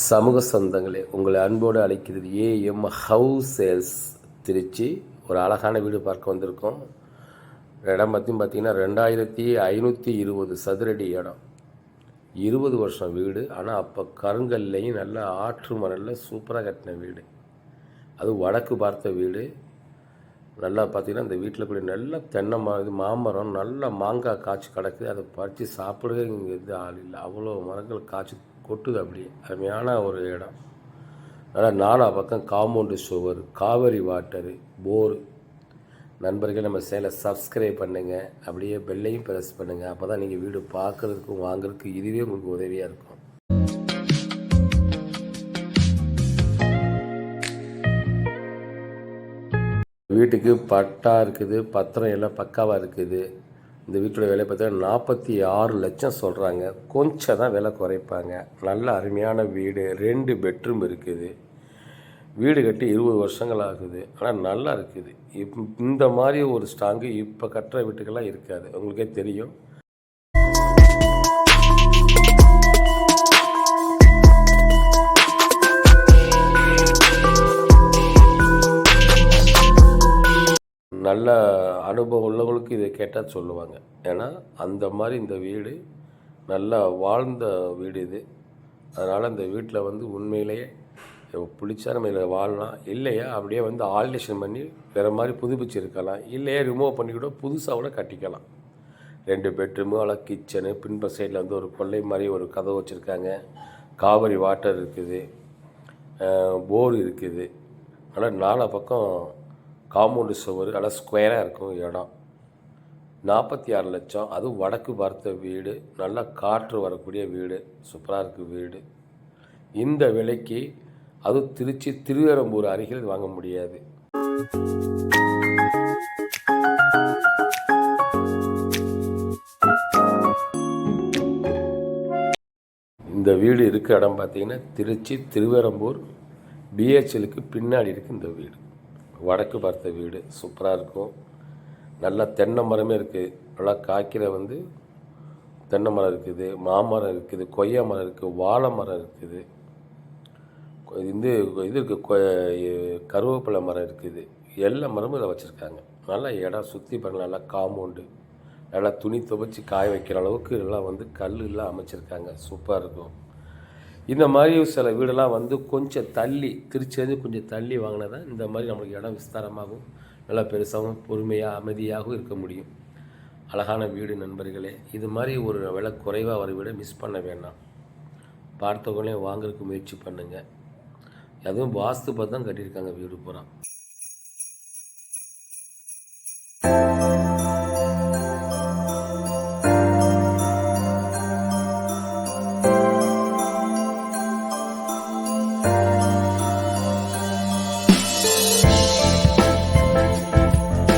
சமூக சொந்தங்களே உங்களை அன்போடு அழைக்கிறது ஏஎம் ஹவுஸ் சேல்ஸ் திருச்சி. ஒரு அழகான வீடு பார்க்க வந்திருக்கோம். இடம் பற்றி பார்த்தீங்கன்னா ரெண்டாயிரத்தி ஐநூற்றி இருபது சதுரடி இடம். இருபது வருஷம் வீடு. ஆனால் அப்போ கருங்கல்லையும் நல்ல ஆற்று மணலில் சூப்பராக கட்டின வீடு. அது வடக்கு பார்த்த வீடு. நல்லா பார்த்தீங்கன்னா இந்த வீட்டில் கூட நல்ல தென்னை மரம் இது மாமரம் நல்ல மாங்காய் காய்ச்சி கிடக்குது. அதை பறித்து சாப்பிடவே இங்கே இது ஆள் இல்லை. அவ்வளோ மரங்கள் காய்ச்சி கொட்டுது அப்படியே. அருமையான ஒரு இடம். நல்லா நாலா பக்கம் காம்பவுண்டு சுவர் காவேரி வாட்டரு போரு. நண்பர்கள் நம்ம சேலை சப்ஸ்கிரைப் பண்ணுங்கள் அப்படியே பெல்லையும் ப்ரெஸ் பண்ணுங்கள் அப்போ தான் நீங்கள் வீடு பார்க்குறதுக்கும் வாங்குறதுக்கு இதுவே உங்களுக்கு உதவியாக இருக்கும். வீட்டுக்கு பட்டா இருக்குது பத்திரம் எல்லாம் பக்காவாக இருக்குது. இந்த வீட்டோட விலை பார்த்தீங்கன்னா நாற்பத்தி ஆறு லட்சம் சொல்கிறாங்க கொஞ்சம் தான் விலை குறைப்பாங்க. நல்ல அருமையான வீடு ரெண்டு பெட்ரூம் இருக்குது. வீடு கட்டி இருபது வருஷங்கள் ஆகுது. ஆனால் நல்லா இருக்குது. இப் இந்த மாதிரி ஒரு ஸ்ட்ராங்கு இப்போ கட்டுற வீட்டுக்கெல்லாம் இருக்காது. உங்களுக்கே தெரியும். நல்ல அனுபவம் உள்ளவங்களுக்கு இதை கேட்டால் சொல்லுவாங்க. ஏன்னா அந்த மாதிரி இந்த வீடு நல்லா வாழ்ந்த வீடு இது. அதனால் இந்த வீட்டில் வந்து உண்மையிலேயே பிடிச்சா நம்ம இதில் வாழலாம். இல்லையா அப்படியே வந்து ஆல்டேஷன் பண்ணி வேறு மாதிரி புதுப்பிச்சு இருக்கலாம் இல்லையா ரிமூவ் பண்ணி கூட புதுசாக கூட கட்டிக்கலாம். ரெண்டு பெட்ரூமு அలా கிச்சனு பின்ப சைடில் வந்து ஒரு கொள்ளை மாதிரி ஒரு கதவு வச்சுருக்காங்க. காவிரி வாட்டர் இருக்குது. போர் இருக்குது. ஆனால் நாலா பக்கம் காம்பவுண்டு சுவர் நல்லா ஸ்கொயராக இருக்கும் இடம். நாற்பத்தி ஆறு லட்சம். அதுவும் வடக்கு பார்த்த வீடு. நல்லா காற்று வரக்கூடிய வீடு. சூப்பராக இருக்குது வீடு. இந்த விலைக்கு அதுவும் திருச்சி திருவேரம்பூர் அருகில் வாங்க முடியாது. இந்த வீடு இருக்க இடம் பார்த்தீங்கன்னா திருச்சி திருவேரம்பூர் பிஹெச்எலுக்கு பின்னாடி இருக்குது இந்த வீடு. வடக்கு பார்த்த வீடு. சூப்பராக இருக்கும். நல்லா தென்னை மரமே இருக்குது நல்லா காய்க்கிற வந்து தென்னை மரம் இருக்குது. மாமரம் இருக்குது. கொய்யா மரம் இருக்குது வாழை மரம் இருக்குது. இது இது இருக்குது கொ- கருவேப்பிலை மரம் இருக்குது. எல்லா மரமும் இதை வச்சுருக்காங்க. நல்லா இடம் சுற்றி பாருங்கள் நல்லா காம்பவுண்டு. நல்லா துணி துவைச்சி காய வைக்கிற அளவுக்கு எல்லாம் வந்து கல்லுலாம் அமைச்சிருக்காங்க. சூப்பராக இருக்கும். இந்த மாதிரி சில வீடெல்லாம் வந்து கொஞ்சம் தள்ளி திருச்சியிலேருந்து கொஞ்சம் தள்ளி வாங்கினா தான் இந்த மாதிரி நம்மளுக்கு இடம் விஸ்தாரமாகவும் நல்லா பெருசாகவும் பொறுமையாக அமைதியாகவும் இருக்க முடியும். அழகான வீடு நண்பர்களே இது மாதிரி ஒரு விலை குறைவாக வர வீடை மிஸ் பண்ண வேண்டாம். பார்த்தவங்களே வாங்குறதுக்கு முயற்சி பண்ணுங்கள் அதுவும் வாஸ்து பார்த்து தான் கட்டியிருக்காங்க வீடு பூரா.